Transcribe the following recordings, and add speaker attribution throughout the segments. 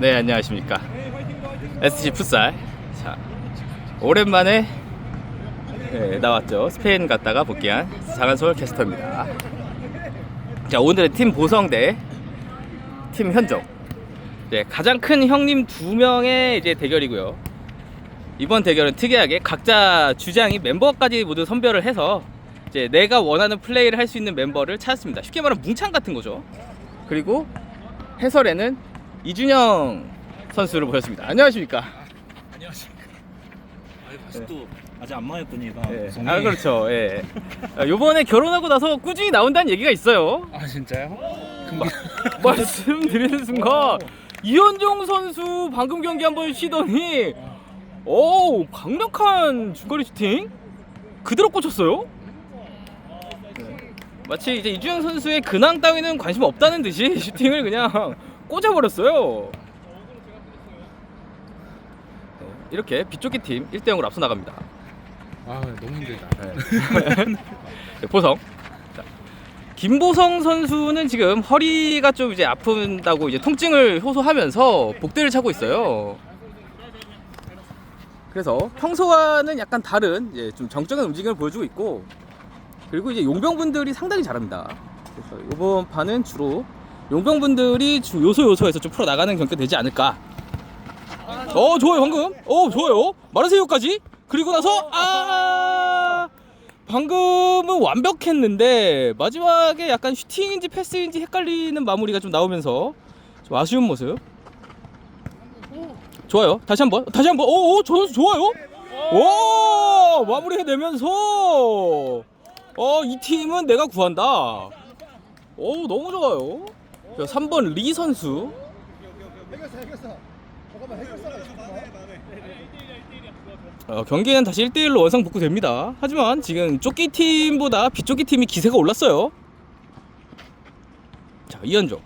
Speaker 1: 네 안녕하십니까. SC 풋살. 자 오랜만에 네, 나왔죠. 스페인 갔다가 복귀한 장한솔 캐스터입니다. 자 오늘의 팀 보성 대 팀 현종. 네, 가장 큰 형님 두 명의 이제 대결이고요. 이번 대결은 특이하게 각자 주장이 멤버까지 모두 선별을 해서 이제 내가 원하는 플레이를 할 수 있는 멤버를 찾았습니다. 쉽게 말하면 뭉창 같은 거죠. 그리고 해설에는 이준영 선수를 모셨습니다. 안녕하십니까?
Speaker 2: 안녕하십니까. 아직도 아직 안 망했군요.
Speaker 1: 예. 아 그렇죠. 예. 아, 요번에 결혼하고 나서 꾸준히 나온다는 얘기가 있어요.
Speaker 2: 아 진짜요?
Speaker 1: 말씀드리는 순간 이현종 선수 방금 경기 한번 쉬더니 오 강력한 중거리 슈팅 그대로 꽂혔어요. 네. 마치 이제 이준영 선수의 근황 따위는 관심 없다는 듯이 슈팅을 그냥 꽂아버렸어요. 네, 이렇게 비쪽기 팀 1대 0으로 앞서 나갑니다.
Speaker 2: 아 너무 힘들다.
Speaker 1: 네, 보성. 자, 김보성 선수는 지금 허리가 좀 이제 아픈다고 이제 통증을 호소하면서 복대를 차고 있어요. 그래서 평소와는 약간 다른 이제 좀 정적인 움직임을 보여주고 있고 그리고 이제 용병분들이 상당히 잘합니다. 그래서 이번 판은 주로 용병분들이 주 요소 요소에서 좀 풀어 나가는 경기가 되지 않을까. 어 좋아요 방금. 어 좋아요. 마르세유까지. 그리고 나서 아 방금은 완벽했는데 마지막에 약간 슈팅인지 패스인지 헷갈리는 마무리가 좀 나오면서 좀 아쉬운 모습. 좋아요. 다시 한번. 다시 한번. 오, 오, 저 선수 좋아요. 오, 마무리해내면서 어, 이 팀은 내가 구한다. 오, 너무 좋아요. 자, 3번 리 선수. 어, 경기는 다시 1대1로 원상 복구됩니다. 하지만 지금 쪼끼 팀보다 비쪼끼 팀이 기세가 올랐어요. 자, 이현종.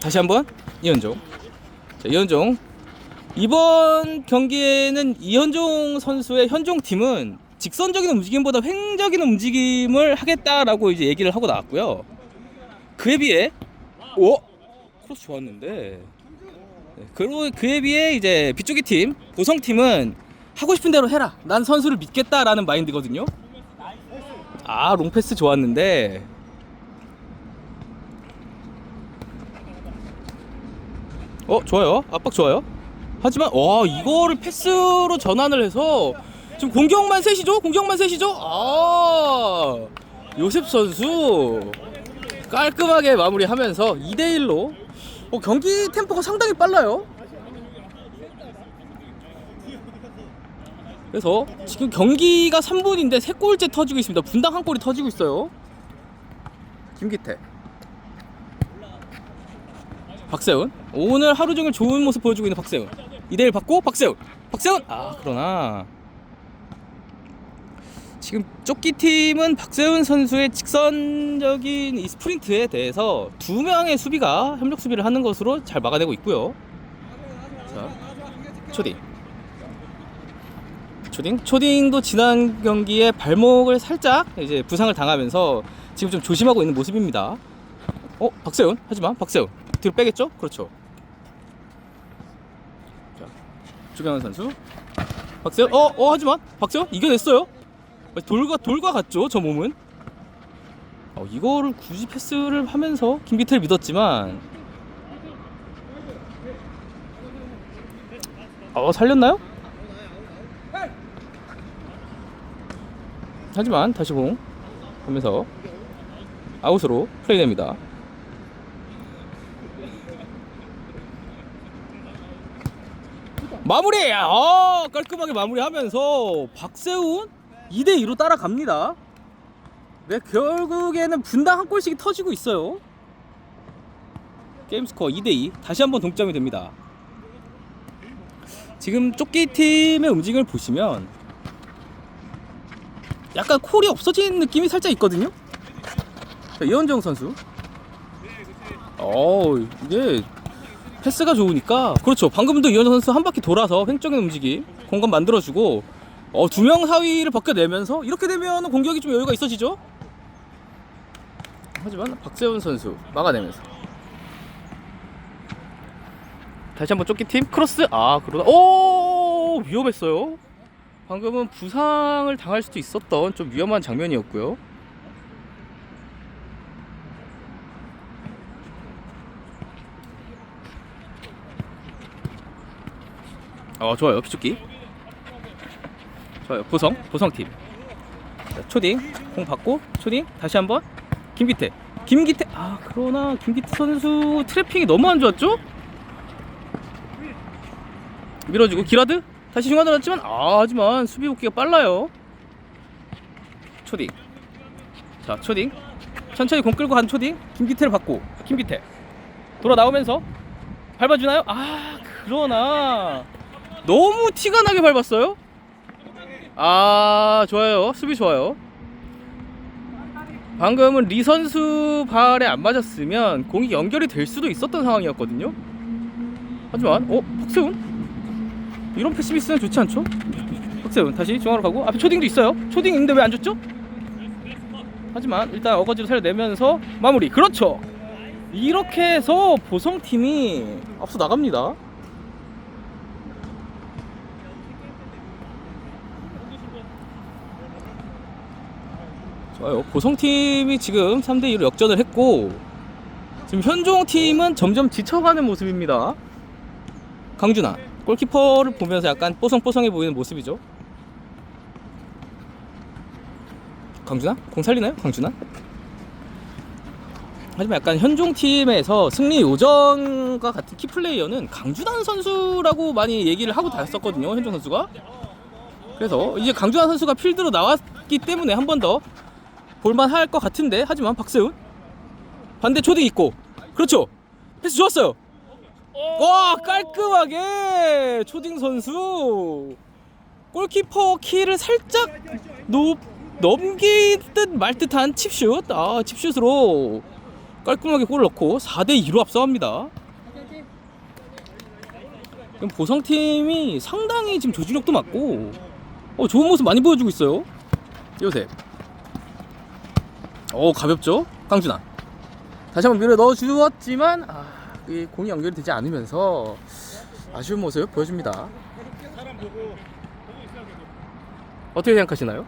Speaker 1: 다시 한번 이현종. 자, 이현종. 이번 경기에는 이현종 선수의 현종 팀은 직선적인 움직임보다 횡적인 움직임을 하겠다라고 이제 얘기를 하고 나왔고요. 그에 비해 오! 크로스 좋았는데. 네, 그리고 그에 비해 이제 비쪽이 팀 보성 팀은 하고 싶은 대로 해라. 난 선수를 믿겠다라는 마인드거든요. 아 롱패스 좋았는데. 어 좋아요. 압박 좋아요. 하지만 와 이거를 패스로 전환을 해서 지금 공격만 셋이죠? 공격만 셋이죠? 아 요셉 선수 깔끔하게 마무리하면서 2대1로. 어, 경기 템포가 상당히 빨라요. 그래서 지금 경기가 3분인데 3골째 터지고 있습니다. 분당 한 골이 터지고 있어요. 김기태. 박세훈. 오늘 하루 종일 좋은 모습 보여주고 있는 박세훈. 2대1 받고 박세훈. 박세훈! 아 그러나 지금 쪼끼 팀은 박세훈 선수의 직선적인 이 스프린트에 대해서 두 명의 수비가 협력 수비를 하는 것으로 잘 막아내고 있고요. 자, 초딩. 초딩? 초딩도 지난 경기에 발목을 살짝 이제 부상을 당하면서 지금 좀 조심하고 있는 모습입니다. 어, 박세훈? 하지만 박세훈 뒤로 빼겠죠? 그렇죠. 자, 주경원 선수. 박세훈? 어, 어, 하지만 박세훈 이겨냈어요. 돌과 돌과 같죠 저 몸은 어, 이거를 굳이 패스를 하면서 김기태를 믿었지만 어 살렸나요? 하지만 다시 공 하면서 아웃으로 플레이됩니다 마무리! 아 깔끔하게 마무리하면서 박세훈 2대 2로 따라갑니다. 네, 결국에는 분당 한 골씩이 터지고 있어요. 게임 스코어 2대 2. 다시 한번 동점이 됩니다. 지금 쪼끼 팀의 움직임을 보시면 약간 콜이 없어진 느낌이 살짝 있거든요. 자, 이현정 선수. 어, 이게 패스가 좋으니까 그렇죠. 방금도 이현정 선수 한 바퀴 돌아서 횡적인 움직임 공간 만들어주고 어, 두 명 사위를 벗겨내면서 이렇게 되면 공격이 좀 여유가 있어지죠? 하지만 박세훈 선수 막아내면서. 다시 한번 쫓기 팀 크로스. 아 그러다. 오! 위험했어요. 방금은 부상을 당할 수도 있었던 좀 위험한 장면이었고요. 어 좋아요. 피쫓기 좋아요 보성 보성팀. 자, 초딩 공 받고 초딩 다시 한 번 김기태. 김기태 아 그러나 김기태 선수 트래핑이 너무 안 좋았죠? 밀어주고 기라드 다시 중간 들었지만 아 하지만 수비 복귀가 빨라요. 초딩. 자 초딩. 천천히 공 끌고 간 초딩. 김기태를 받고 김기태. 돌아 나오면서 밟아주나요? 아 그러나 너무 티가 나게 밟았어요 아 좋아요 수비 좋아요 방금은 리 선수 발에 안 맞았으면 공이 연결이 될 수도 있었던 상황이었거든요 하지만 어 박세훈 이런 패시미스는 좋지 않죠? 박세훈 다시 중앙으로 가고 앞에 초딩도 있어요. 초딩 있는데 왜 안 줬죠? 하지만 일단 어거지로 살려내면서 마무리. 그렇죠. 이렇게 해서 보성팀이 앞서 나갑니다. 좋아요. 보성팀이 지금 3대 2로 역전을 했고 지금 현종 팀은 점점 지쳐가는 모습입니다. 강준아 골키퍼를 보면서 약간 뽀송뽀송해 보이는 모습이죠. 강준아? 공 살리나요? 강준아? 하지만 약간 현종 팀에서 승리 요정과 같은 키플레이어는 강준환 선수라고 많이 얘기를 하고 다녔었거든요. 현종 선수가. 그래서 이제 강준환 선수가 필드로 나왔기 때문에 한 번 더 볼만할 것 같은데 하지만 박세훈? 반대 초딩 있고. 그렇죠. 패스 좋았어요. 와 깔끔하게 초딩 선수. 골키퍼 키를 살짝 높, 넘기듯 말 듯한 칩슛. 아 칩슛으로 깔끔하게 골 넣고 4대 2로 앞서갑니다. 그럼 보성팀이 상당히 지금 조직력도 맞고 어, 좋은 모습 많이 보여주고 있어요. 요새 어 가볍죠 강준환 다시 한번 밀어 넣어 주었지만 아, 이 공이 연결이 되지 않으면서 아쉬운 모습 보여줍니다. 어떻게 생각하시나요?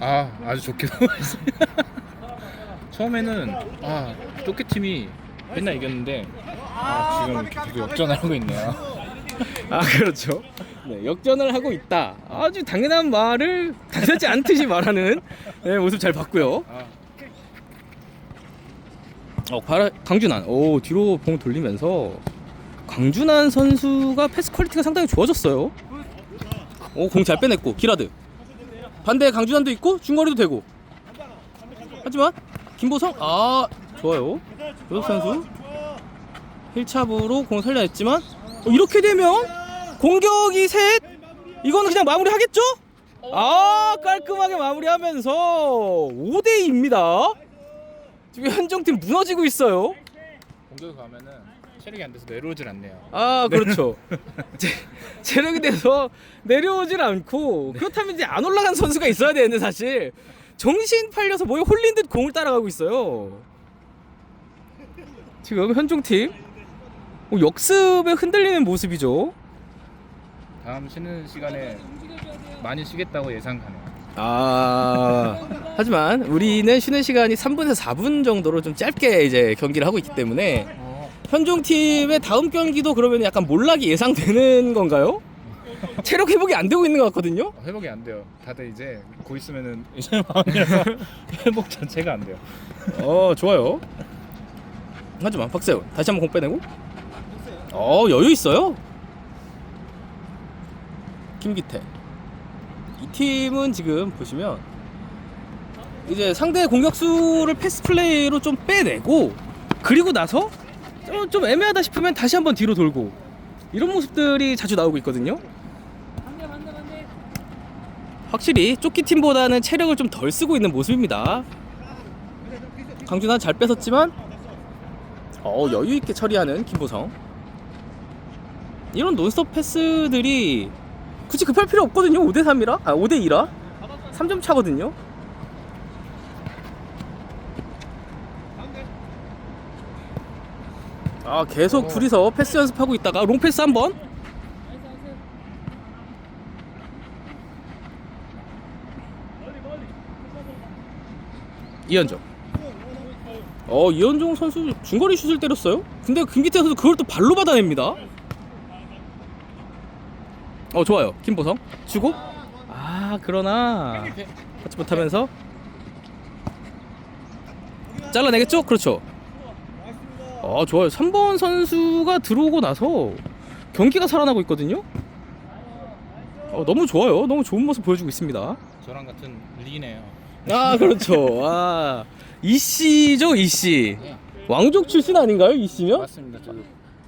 Speaker 2: 아 아주 좋게. 처음에는 아 토끼 팀이 맨날 이겼는데 아 지금 계속 역전을 하고 있네요.
Speaker 1: 아 그렇죠. 네, 역전을 하고 있다. 아주 당연한 말을 당연하지 않듯이 말하는 네, 모습 잘 봤고요.
Speaker 2: 아,
Speaker 1: 어, 바라, 강준환. 오, 뒤로 공 돌리면서 강준환 선수가 패스 퀄리티가 상당히 좋아졌어요. 오, 공 잘 빼냈고 기라드. 반대 강준환도 있고 중거리도 되고. 하지만 김보성 아 좋아요. 조석 선수 힐찹으로 공 살려냈지만 어, 이렇게 되면 공격이 셋 이거는 그냥 마무리하겠죠? 아 깔끔하게 마무리하면서 5대 2입니다. 지금 현정팀 무너지고 있어요.
Speaker 2: 공격 가면은 체력이 안 돼서 내려오질 않네요.
Speaker 1: 아 그렇죠. 제, 체력이 돼서 내려오질 않고 그렇다면 이제 안 올라간 선수가 있어야 되는데 사실 정신 팔려서 뭐에 홀린 듯 공을 따라가고 있어요. 지금 현종팀 뭐 역습에 흔들리는 모습이죠.
Speaker 2: 다음 쉬는 시간에 많이 쉬겠다고 예상 가네요.
Speaker 1: 아 하지만 우리는 쉬는 시간이 3분에서 4분 정도로 좀 짧게 이제 경기를 하고 있기 때문에
Speaker 2: 어,
Speaker 1: 현종 팀의 다음 경기도 그러면 약간 몰락이 예상되는 건가요? 체력 회복이 안 되고 있는 것 같거든요.
Speaker 2: 회복이 안 돼요. 다들 이제 곧 있으면은 이제 마음이라서 회복 자체가 안 돼요.
Speaker 1: 어 좋아요. 하지만 박세훈 다시 한번 공 빼내고. 어 여유 있어요. 김기태. 이 팀은 지금 보시면 이제 상대 공격수를 패스 플레이로 좀 빼내고 그리고 나서 좀, 좀 애매하다 싶으면 다시 한번 뒤로 돌고 이런 모습들이 자주 나오고 있거든요. 확실히 쫓기 팀보다는 체력을 좀 덜 쓰고 있는 모습입니다. 강준환 잘 뺏었지만 어 여유 있게 처리하는 김보성. 이런 논스톱 패스들이 굳이 급할 필요 없거든요. 5대 3이라? 아 5대 2라? 3점 차거든요. 아 계속 둘이서 패스 연습하고 있다가 롱 패스 한번. 이현종. 어 이현종 선수 중거리 슛을 때렸어요? 근데 김기태 선수 그걸 또 발로 받아냅니다 어 좋아요. 김보성. 주고. 아 그러나. 받지 못하면서. 잘라내겠죠? 그렇죠. 아 좋아요. 3번 선수가 들어오고 나서 경기가 살아나고 있거든요. 어, 너무 좋아요. 너무 좋은 모습 보여주고 있습니다.
Speaker 2: 저랑 같은 리네요.
Speaker 1: 아 그렇죠. 아 이씨죠 이씨.
Speaker 2: 네.
Speaker 1: 왕족 출신 아닌가요 이씨면?
Speaker 2: 맞습니다. 저,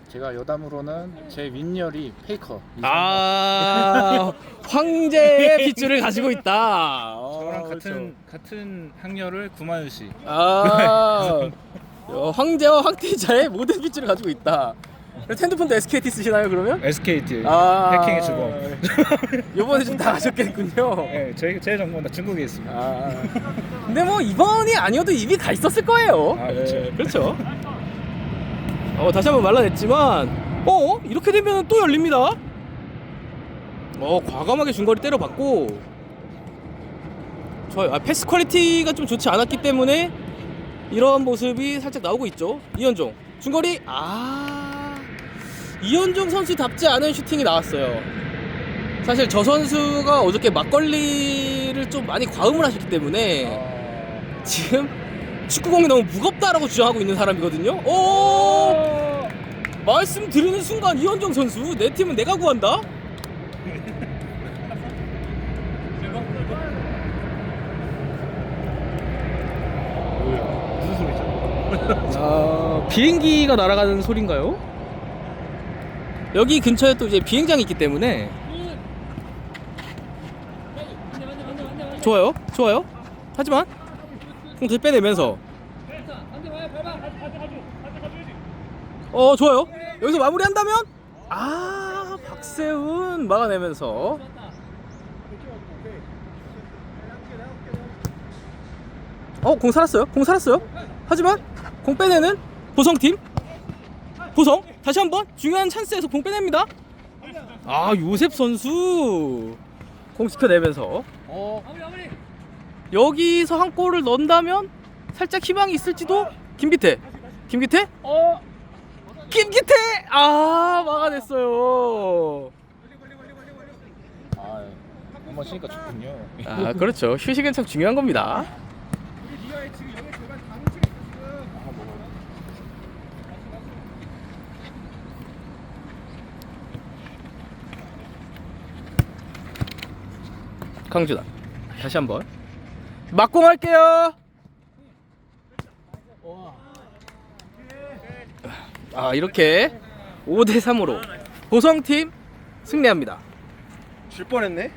Speaker 2: 제가 여담으로는 제 윗열이 페이커.
Speaker 1: 아 황제의 핏줄을 가지고 있다
Speaker 2: 저랑
Speaker 1: 어,
Speaker 2: 같은 같은 학년을 구마유 씨.
Speaker 1: 아 어, 황제와 황태자의 모든 핏줄을 가지고 있다 그래서 핸드폰도 SKT 쓰시나요 그러면?
Speaker 2: SKT
Speaker 1: 아
Speaker 2: 해킹의 주범.
Speaker 1: 요번에 좀 나가셨겠군요
Speaker 2: 네, 제, 제 정보는 다 중국에 있습니다.
Speaker 1: 아 근데 뭐 이번이 아니어도 입이 가 있었을 거예요
Speaker 2: 아, 그렇죠.
Speaker 1: 예, 그렇죠 어 다시 한번 말라냈지만 어 이렇게 되면 또 열립니다. 어 과감하게 중거리 때려봤고. 좋아요. 아, 패스 퀄리티가 좀 좋지 않았기 때문에 이런 모습이 살짝 나오고 있죠. 이현종. 중거리. 아. 이현종 선수답지 않은 슈팅이 나왔어요. 사실 저 선수가 어저께 막걸리를 좀 많이 과음을 하셨기 때문에
Speaker 2: 어...
Speaker 1: 지금 축구공이 너무 무겁다라고 주장하고 있는 사람이거든요. 오! 말씀 드리는 순간 이현정 선수 내 팀은 내가 구한다.
Speaker 2: 뭐야? 무슨 소리죠?
Speaker 1: 아, 비행기가 날아가는 소린가요? 여기 근처에 또 이제 비행장이 있기 때문에 좋아요, 좋아요. 하지만 공 다시 빼내면서 어 좋아요. 여기서 마무리한다면 아 박세훈 막아내면서 어공 살았어요. 공 살았어요. 하지만 공 빼내는 보성팀 보성 다시 한번 중요한 찬스에서 공 빼냅니다. 아 요셉 선수 공 지켜내면서
Speaker 2: 어,
Speaker 1: 여기서 한 골을 넣는다면 살짝 희망이 있을지도? 김기태. 김기태? 어? 김기태! 아 막아냈어요.
Speaker 2: 아, 한번 치니까 좋군요.
Speaker 1: 아 그렇죠. 휴식은 참 중요한 겁니다. 강준아 다시 한번 막공할게요 아 이렇게 5대 3으로 보성팀 승리합니다
Speaker 3: 질 뻔했네.